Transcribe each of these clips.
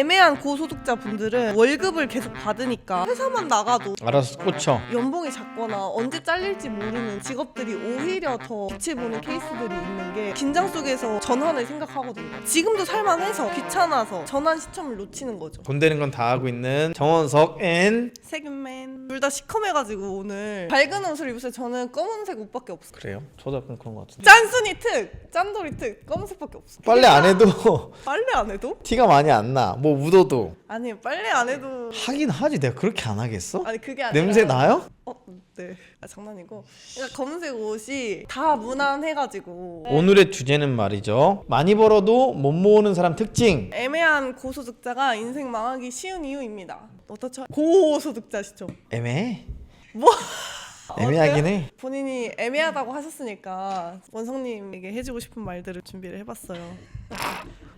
애매한 고소득자 분들은 월급을 계속 받으니까 회사만 나가도 알아서 꽂혀. 연봉이 작거나 언제 잘릴지 모르는 직업들이 오히려 더 빛을 보는 케이스들이 있는 게 긴장 속에서 전환을 생각하거든요. 지금도 살만해서 귀찮아서 전환 시점을 놓치는 거죠. 돈 되는 건 다 하고 있는 정원석 앤 세균맨 둘 다 시커매가지고 오늘 밝은 옷을 입으세요. 저는 검은색 옷밖에 없어요. 그래요? 저도 약간 그런 것 같은데. 짠순이 특, 짠돌이 특, 검은색밖에 없어. 빨래 안 해도 빨래 안 해도? 티가 많이 안 나. 뭐 묻어도 아니 빨래 안 해도 하긴 하지. 내가 그렇게 안 하겠어? 아니 그게 아니라 냄새 나요? 어, 네. 아, 장난이고. 그러니까 검은색 옷이 다 무난해가지고 오늘의 주제는 말이죠. 많이 벌어도 못 모으는 사람 특징. 애매한 고소득자가 인생 망하기 쉬운 이유입니다. 어떻죠? 고소득자 시죠. 애매해. 뭐? 애매하긴 해. 본인이 애매하다고 하셨으니까 원성님에게 해주고 싶은 말들을 준비를 해봤어요.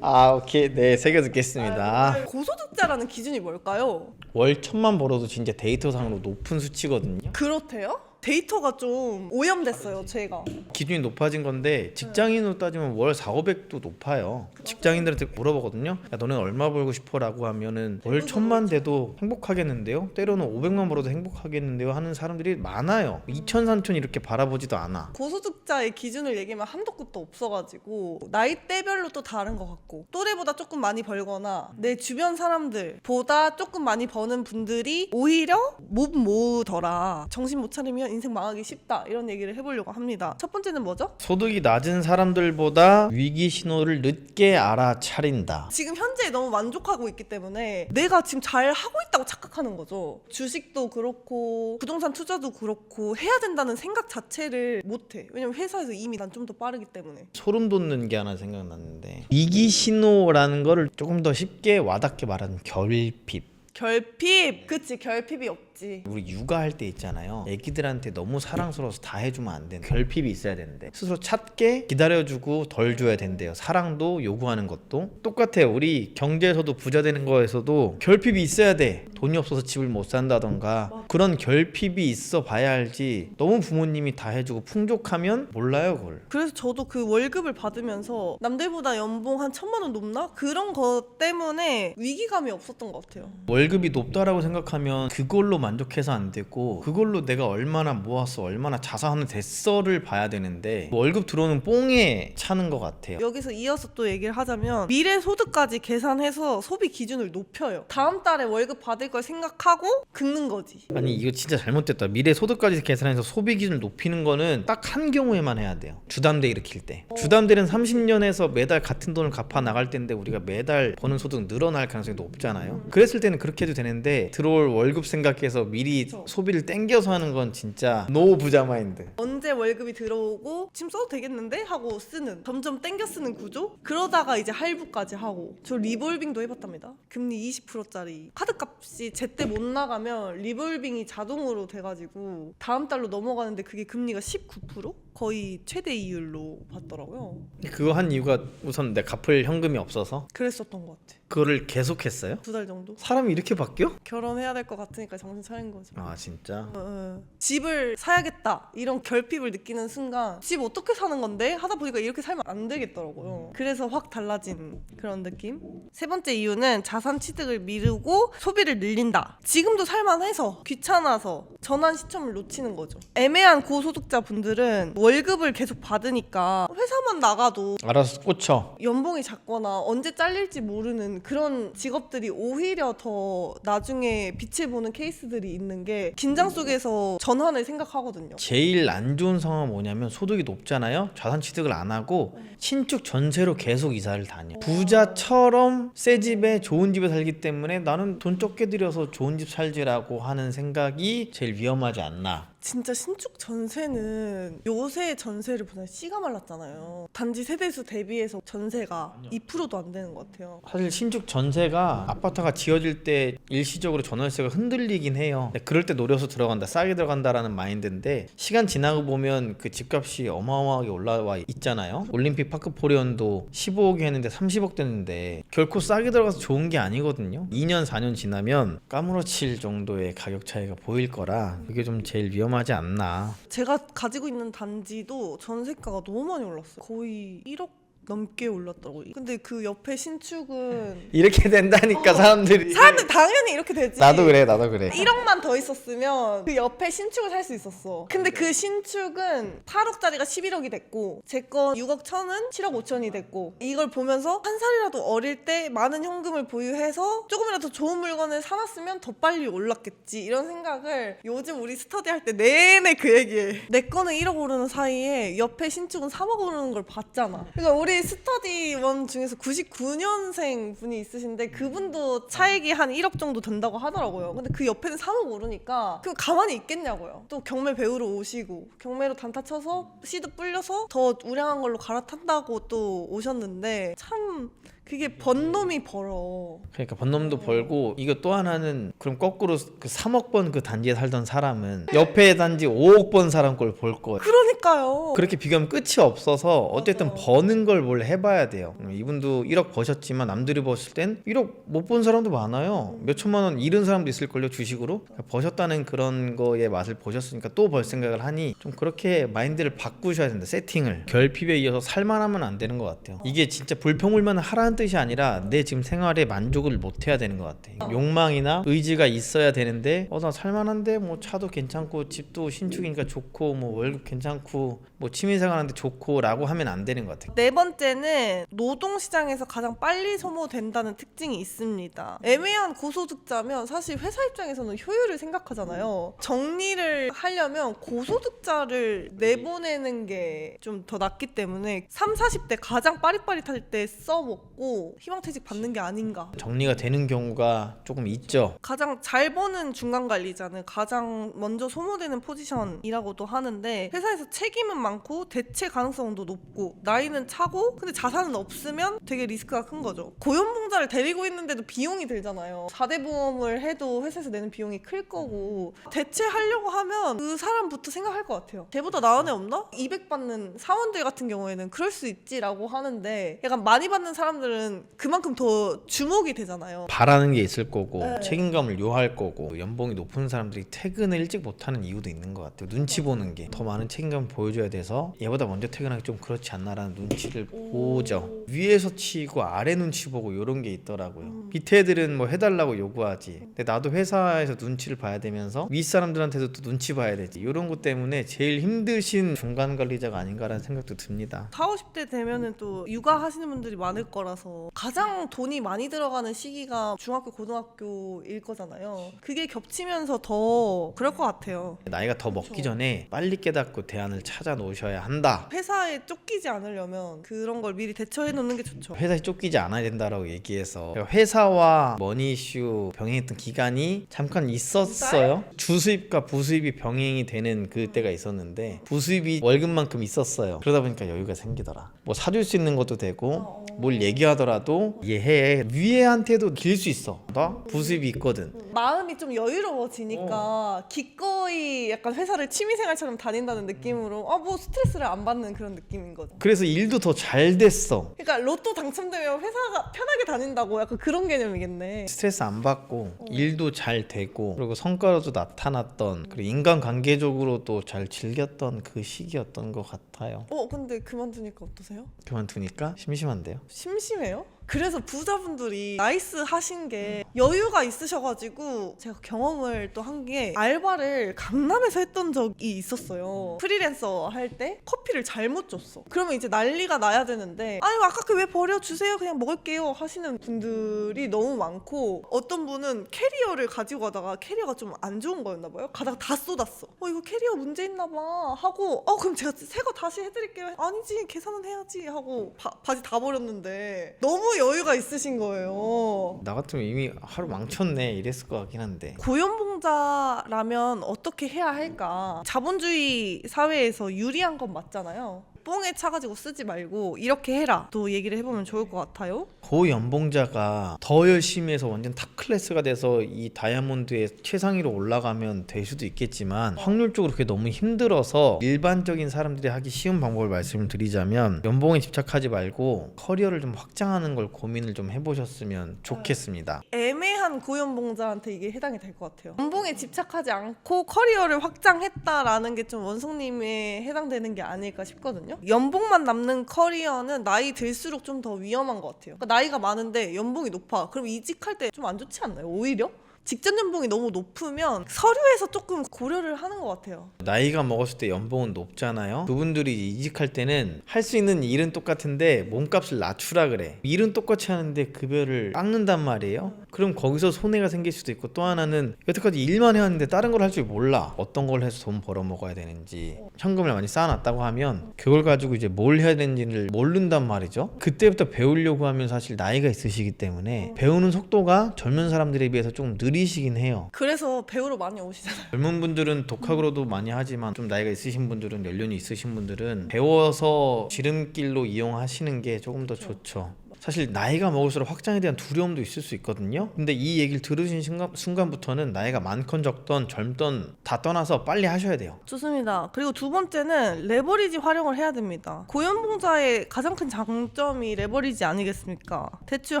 아 오케이 네 새겨 듣겠습니다. 고소득자라는 기준이 뭘까요? 월 천만 벌어도 진짜 데이터상으로 높은 수치거든요. 그렇대요? 데이터가 좀 오염됐어요, 제가. 기준이 높아진 건데 직장인으로 따지면 월 4, 500도 높아요. 직장인들한테 물어보거든요. 야 너는 얼마 벌고 싶어라고 하면은 월 천만 돼도 행복하겠는데요. 때로는 500만 벌어도 행복하겠는데요 하는 사람들이 많아요. 2천, 3천 이렇게 바라보지도 않아. 고소득자의 기준을 얘기하면 한도 끝도 없어가지고 나이대별로 또 다른 것 같고 또래보다 조금 많이 벌거나 내 주변 사람들보다 조금 많이 버는 분들이 오히려 못 모으더라 정신 못 차리면 인생 망하기 쉽다 이런 얘기를 해보려고 합니다 첫 번째는 뭐죠? 소득이 낮은 사람들보다 위기 신호를 늦게 알아차린다. 지금 현재에 너무 만족하고 있기 때문에 내가 지금 잘 하고 있다고 착각하는 거죠 주식도 그렇고 부동산 투자도 그렇고 해야 된다는 생각 자체를 못해 왜냐면 회사에서 이미 난 좀 더 빠르기 때문에 소름 돋는 게 하나 생각났는데 위기 신호라는 거를 조금 더 쉽게 와닿게 말하는 결핍. 결핍 그치 결핍이 없 지 우리 육아할 때 있잖아요. 애기들한테 너무 사랑스러워서 다 해주면 안 되는 결핍이 있어야 되는데 스스로 찾게 기다려주고 덜 줘야 된대요. 사랑도 요구하는 것도 똑같아요. 우리 경제에서도 부자 되는 거에서도 결핍이 있어야 돼. 돈이 없어서 집을 못 산다던가 그런 결핍이 있어 봐야 알지. 너무 부모님이 다 해주고 풍족하면 몰라요 그걸. 그래서 저도 그 월급을 받으면서 남들보다 연봉 한 천만 원 높나? 그런 것 때문에 위기감이 없었던 것 같아요 월급이 높다라고 생각하면 그걸로 만 족해서 안 되고 그걸로 내가 얼마나 모았어 얼마나 자산을 됐어를 봐야 되는데 월급 들어오는 뽕에 차는 것 같아요. 여기서 이어서 또 얘기를 하자면 미래 소득까지 계산해서 소비 기준을 높여요. 다음 달에 월급 받을 걸 생각하고 긁는 거지. 아니 이거 진짜 잘못됐다. 미래 소득까지 계산해서 소비 기준을 높이는 거는 딱 한 경우에만 해야 돼요. 주담대 일으킬 때. 주담대는 30년에서 매달 같은 돈을 갚아 나갈 텐데 우리가 매달 버는 소득 늘어날 가능성이 높잖아요. 그랬을 때는 그렇게 해도 되는데 들어올 월급 생각해서 미리 소비를 땡겨서 하는 건 진짜 노 부자 마인드 언제 월급이 들어오고 지금 써도 되겠는데? 하고 쓰는 점점 땡겨 쓰는 구조? 그러다가 이제 할부까지 하고 저 리볼빙도 해봤답니다 금리 20%짜리 카드값이 제때 못 나가면 리볼빙이 자동으로 돼가지고 다음 달로 넘어가는데 그게 금리가 19%? 거의 최대 이율로 받더라고요 그거 한 이유가 우선 내 갚을 현금이 없어서 그랬었던 것 같아 그거를 계속했어요? 두 달 정도? 사람이 이렇게 바뀌어? 결혼해야 될 것 같으니까 정신 차린 거지. 아 진짜? 어, 어. 집을 사야겠다. 이런 결핍을 느끼는 순간 집 어떻게 사는 건데? 하다 보니까 이렇게 살면 안 되겠더라고요. 그래서 확 달라진 그런 느낌. 세 번째 이유는 자산 취득을 미루고 소비를 늘린다. 지금도 살만해서 귀찮아서 전환 시점을 놓치는 거죠. 애매한 고소득자 분들은 월급을 계속 받으니까 회사만 나가도 알아서 꽂혀 연봉이 작거나 언제 잘릴지 모르는 그런 직업들이 오히려 더 나중에 빛을 보는 케이스들 이 있는 게 긴장 속에서 전환을 생각하거든요. 제일 안 좋은 상황은 뭐냐면 소득이 높잖아요? 자산 취득을 안 하고 신축 전세로 계속 이사를 다녀. 부자처럼 새 집에 좋은 집에 살기 때문에 나는 돈 적게 들여서 좋은 집 살지라고 하는 생각이 제일 위험하지 않나 진짜 신축 전세는 요새 전세를 보다 씨가 말랐잖아요. 단지 세대수 대비해서 전세가 2%도 안 되는 것 같아요. 사실 신축 전세가 아파트가 지어질 때 일시적으로 전월세가 흔들리긴 해요. 근데 그럴 때 노려서 들어간다, 싸게 들어간다라는 마인드인데 시간 지나고 보면 그 집값이 어마어마하게 올라와 있잖아요. 올림픽 파크 포리온도 15억이 했는데 30억 됐는데 결코 싸게 들어가서 좋은 게 아니거든요. 2년 4년 지나면 까무러칠 정도의 가격 차이가 보일 거라 그게 좀 제일 위험 하지 않나. 제가 가지고 있는 단지도 전세가가 너무 많이 올랐어요. 거의 1억 넘게 올랐더라고요. 근데 그 옆에 신축은 이렇게 된다니까 사람들이. 사람들 당연히 이렇게 되지. 나도 그래, 나도 그래. 1억만 더 있었으면 그 옆에 신축을 살 수 있었어. 근데 그 신축은 8억짜리가 11억이 됐고 제 건 6억 천은 7억 5천이 됐고 이걸 보면서 한 살이라도 어릴 때 많은 현금을 보유해서 조금이라도 좋은 물건을 사놨으면 더 빨리 올랐겠지 이런 생각을 요즘 우리 스터디 할 때 내내 그 얘기해. 내 거는 1억 오르는 사이에 옆에 신축은 3억 오르는 걸 봤잖아. 그러니까 우리 스터디원 중에서 99년생 분이 있으신데 그분도 차액이 한 1억 정도 된다고 하더라고요. 근데 그 옆에는 3억 오르니까 그 가만히 있겠냐고요. 또 경매 배우러 오시고 경매로 단타 쳐서 씨도 불려서 더 우량한 걸로 갈아탄다고 또 오셨는데 참 그게 번 놈이 벌어. 그러니까 번놈도 벌고 이거 또 하나는 그럼 거꾸로 그 3억 번 그 단지에 살던 사람은 옆에 단지 5억 번 사람 걸 볼 거예요. 그러니까요. 그렇게 비교하면 끝이 없어서 어쨌든 맞아. 버는 걸뭘 해봐야 돼요. 음, 이분도 1억 버셨지만 남들이 버실 땐 1억 못 본 사람도 많아요. 몇 천만 원 잃은 사람도 있을걸요 주식으로. 버셨다는 그런 거의 맛을 보셨으니까 또 벌 생각을 하니 좀 그렇게 마인드를 바꾸셔야 된다. 세팅을 결핍에 이어서 살만하면 안 되는 것 같아요. 이게 진짜 불평불만을 하라는 뜻이 아니라 내 지금 생활에 만족을 못 해야 되는 것 같아. 욕망이나 의지가 있어야 되는데 어 나 살만한데 뭐 차도 괜찮고 집도 신축이니까 좋고 뭐 월급 괜찮고 뭐 취미생활하는데 좋고라고 하면 안 되는 것 같아. 네 번째는 노동시장에서 가장 빨리 소모된다는 특징이 있습니다. 애매한 고소득자면 사실 회사 입장에서는 효율을 생각하잖아요. 정리를 하려면 고소득자를 내보내는 게 좀 더 낫기 때문에 3, 40대 가장 빠릿빠릿할 때 써먹고 희망퇴직 받는 게 아닌가. 정리가 되는 경우가 조금 있죠. 가장 잘 버는 중간 관리자는 가장 먼저 소모되는 포지션이라고도 하는데 회사에서 책임은 많고 대체 가능성도 높고 나이는 차고 근데 자산은 없으면 되게 리스크가 큰 거죠. 고용봉자를 데리고 있는데도 비용이 들잖아요. 4대 보험을 해도 회사에서 내는 비용이 클 거고 대체하려고 하면 그 사람부터 생각할 것 같아요. 걔보다 나은 애 없나? 200 받는 사원들 같은 경우에는 그럴 수 있지라고 하는데 약간 많이 받는 사람들은 그만큼 더 주목이 되잖아요. 바라는 게 있을 거고 네. 책임감을 요할 거고 연봉이 높은 사람들이 퇴근을 일찍 못하는 이유도 있는 것 같아요. 눈치 보는 게 더 많은 책임감을 보여줘야 돼서 얘보다 먼저 퇴근하기 좀 그렇지 않나라는 눈치를 보죠. 위에서 치고 아래 눈치 보고 이런 게 있더라고요. 밑에 애들은 뭐 해달라고 요구하지. 근데 나도 회사에서 눈치를 봐야 되면서 윗 사람들한테도 또 눈치 봐야 되지. 이런 것 때문에 제일 힘드신 중간 관리자가 아닌가라는 생각도 듭니다. 4, 50대 되면은 또 육아하시는 분들이 많을 거라서 가장 돈이 많이 들어가는 시기가 중학교, 고등학교일 거잖아요. 그게 겹치면서 더 그럴 것 같아요. 나이가 더 먹기. 전에 빨리 깨닫고 대안을 찾아 놓으 셔야 한다. 회사에 쫓기지 않으려면 그런 걸 미리 대처해 놓는 게 좋죠. 회사에 쫓기지 않아야 된다라고 얘기해서 회사와 머니 이슈 병행했던 기간이 잠깐 있었어요. 주수입과 부수입이 병행이 되는 그때가 있었는데 부수입이 월급만큼 있었어요. 그러다 보니까 여유가 생기더라. 뭐 사줄 수 있는 것도 되고 뭘 얘기하더라도 얘해 위에한테도 길 수 있어. 나 부수입이 있거든. 마음이 좀 여유로워지니까 기꺼이 약간 회사를 취미생활처럼 다닌다는 느낌으로 아 뭐 스트레스를 안 받는 그런 느낌인 거죠. 그래서 일도 더 잘 됐어. 그러니까 로또 당첨되면 회사가 편하게 다닌다고 약간 그런 개념이겠네. 스트레스 안 받고 일도 잘 되고 그리고 성과로도 나타났던 그리고 인간관계적으로도 잘 즐겼던 그 시기였던 것 같아요. 어 근데 그만두니까 어떠세요? 그만두니까 심심한데요. 심심해요? 그래서 부자분들이 나이스 하신 게 여유가 있으셔가지고 제가 경험을 또 한 게 알바를 강남에서 했던 적이 있었어요. 프리랜서 할 때 커피를 잘못 줬어. 그러면 이제 난리가 나야 되는데 아유 아까 그 왜 버려 주세요 그냥 먹을게요 하시는 분들이 너무 많고 어떤 분은 캐리어를 가지고 가다가 캐리어가 좀 안 좋은 거였나 봐요. 가다가 다 쏟았어. 어 이거 캐리어 문제 있나 봐 하고 어 그럼 제가 새 거 다시 해드릴게요. 아니지 계산은 해야지 하고 바, 바지 다 버렸는데 너무 여유가 있으신 거예요. 나 같으면 이미 하루 망쳤네 이랬을 것 같긴 한데 고용봉자라면 어떻게 해야 할까? 자본주의 사회에서 유리한 건 맞잖아요. 뽕에 차가지고 쓰지 말고 이렇게 해라. 또 얘기를 해보면 좋을 것 같아요. 고연봉자가 더 열심히 해서 완전 탑 클래스가 돼서 이 다이아몬드의 최상위로 올라가면 될 수도 있겠지만 확률적으로 그게 너무 힘들어서 일반적인 사람들이 하기 쉬운 방법을 말씀을 드리자면 연봉에 집착하지 말고 커리어를 좀 확장하는 걸 고민을 좀 해보셨으면 좋겠습니다. 애매한 고연봉자한테 이게 해당이 될 것 같아요. 연봉에 집착하지 않고 커리어를 확장했다라는 게 좀 원성님에 해당되는 게 아닐까 싶거든요. 있거든요. 연봉만 남는 커리어는 나이 들수록 좀 더 위험한 것 같아요. 그러니까 나이가 많은데 연봉이 높아. 그럼 이직할 때 좀 안 좋지 않나요? 오히려? 직전 연봉이 너무 높으면 서류에서 조금 고려를 하는 것 같아요. 나이가 먹었을 때 연봉은 높잖아요. 그분들이 이직할 때는 할 수 있는 일은 똑같은데 몸값을 낮추라 그래. 일은 똑같이 하는데 급여를 깎는단 말이에요. 그럼 거기서 손해가 생길 수도 있고 또 하나는 여태까지 일만 해왔는데 다른 걸 할 줄 몰라. 어떤 걸 해서 돈 벌어 먹어야 되는지 현금을 많이 쌓아놨다고 하면 그걸 가지고 이제 뭘 해야 되는지를 모른단 말이죠. 그때부터 배우려고 하면 사실 나이가 있으시기 때문에 배우는 속도가 젊은 사람들에 비해서 조금 느리 시긴 해요. 그래서 배우러 많이 오시잖아요. 젊은 분들은 독학으로도 많이 하지만 좀 나이가 있으신 분들은 연륜이 있으신 분들은 배워서 지름길로 이용하시는 게 조금 더 좋죠. 사실 나이가 먹을수록 확장에 대한 두려움도 있을 수 있거든요. 근데 이 얘기를 들으신 순간, 순간 부터는 나이가 많건 적던 젊던 다 떠나서 빨리 하셔야 돼요. 좋습니다. 그리고 두 번째는 레버리지 활용을 해야 됩니다. 고연봉자의 가장 큰 장점이 레버리지 아니겠습니까? 대출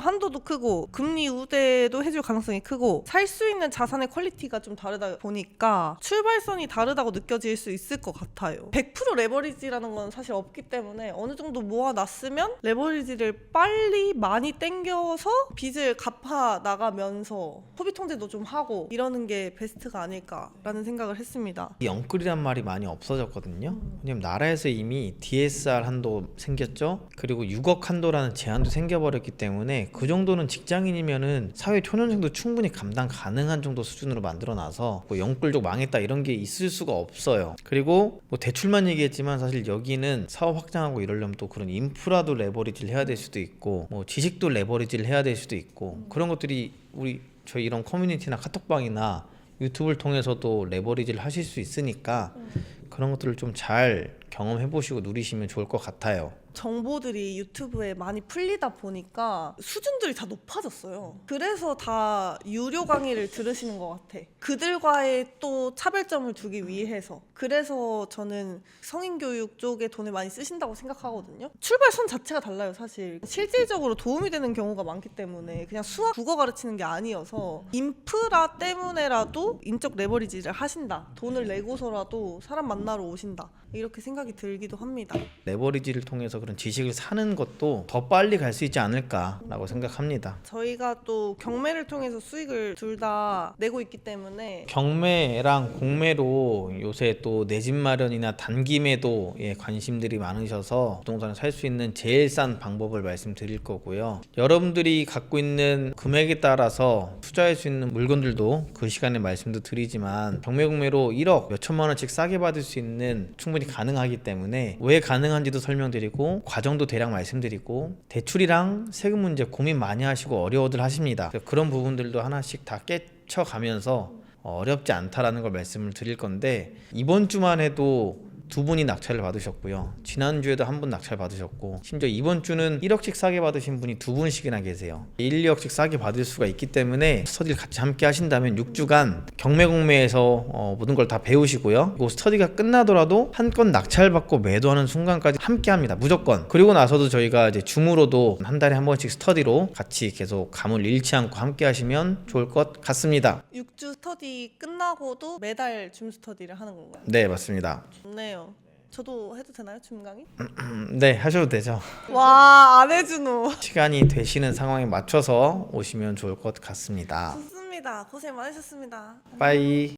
한도도 크고 금리 우대도 해줄 가능성이 크고 살 수 있는 자산의 퀄리티가 좀 다르다 보니까 출발선이 다르다고 느껴질 수 있을 것 같아요. 100% 레버리지라는 건 사실 없기 때문에 어느 정도 모아놨으면 레버리지를 빨리 많이 땡겨서 빚을 갚아 나가면서 소비 통제도 좀 하고 이러는 게 베스트가 아닐까라는 생각을 했습니다. 이 영끌이란 말이 많이 없어졌거든요. 왜냐면 나라에서 이미 DSR 한도 생겼죠. 그리고 6억 한도라는 제한도 생겨버렸기 때문에 그 정도는 직장인이면은 사회 초년생도 충분히 감당 가능한 정도 수준으로 만들어놔서 뭐 영끌족 망했다 이런 게 있을 수가 없어요. 그리고 뭐 대출만 얘기했지만 사실 여기는 사업 확장하고 이러려면 또 그런 인프라도 레버리지를 해야 될 수도 있고 뭐 지식도 레버리지를 해야 될 수도 있고 그런 것들이 우리 저희 이런 커뮤니티나 카톡방이나 유튜브를 통해서도 레버리지를 하실 수 있으니까 그런 것들을 좀 잘 경험해 보시고 누리시면 좋을 것 같아요. 정보들이 유튜브에 많이 풀리다 보니까 수준들이 다 높아졌어요. 그래서 다 유료 강의를 들으시는 것 같아. 그들과의 또 차별점을 두기 위해서. 그래서 저는 성인 교육 쪽에 돈을 많이 쓰신다고 생각하거든요. 출발선 자체가 달라요, 사실. 실질적으로 도움이 되는 경우가 많기 때문에 그냥 수학, 국어 가르치는 게 아니어서 인프라 때문에라도 인적 레버리지를 하신다. 돈을 내고서라도 사람 만나러 오신다. 이렇게 생각이 들기도 합니다. 레버리지를 통해서 그런 지식을 사는 것도 더 빨리 갈 수 있지 않을까라고 생각합니다. 저희가 또 경매를 통해서 수익을 둘 다 내고 있기 때문에 경매랑 공매로 요새 또 내 집 마련이나 단기매도 예, 관심들이 많으셔서 부동산을 살 수 있는 제일 싼 방법을 말씀드릴 거고요. 여러분들이 갖고 있는 금액에 따라서 투자할 수 있는 물건들도 그 시간에 말씀도 드리지만 경매 공매로 1억 몇 천만 원씩 싸게 받을 수 있는 충분히 가능하기 때문에 왜 가능한지도 설명드리고 과정도 대략 말씀드리고 대출이랑 세금 문제 고민 많이 하시고 어려워들 하십니다. 그런 부분들도 하나씩 다 깨쳐가면서 어, 어렵지 않다라는 걸 말씀을 드릴 건데 이번 주만 해도 두 분이 낙찰을 받으셨고요. 지난주에도 한 분 낙찰 받으셨고 심지어 이번 주는 1억씩 싸게 받으신 분이 두 분씩이나 계세요. 1, 2억씩 싸게 받을 수가 있기 때문에 스터디를 같이 함께 하신다면 6주간 경매 공매에서 어, 모든 걸 다 배우시고요. 그리고 스터디가 끝나더라도 한 건 낙찰 받고 매도하는 순간까지 함께 합니다. 무조건. 그리고 나서도 저희가 이제 줌으로도 한 달에 한 번씩 스터디로 같이 계속 감을 잃지 않고 함께 하시면 좋을 것 같습니다. 6주 스터디 끝나고도 매달 줌 스터디를 하는 건가요? 네, 맞습니다. 좋네요. 저도 해도 되나요, 줌 강의? 음, 네, 하셔도 되죠. 와, 안 해주노. 시간이 되시는 상황에 맞춰서 오시면 좋을 것 같습니다. 좋습니다. 고생 많으셨습니다. 빠이.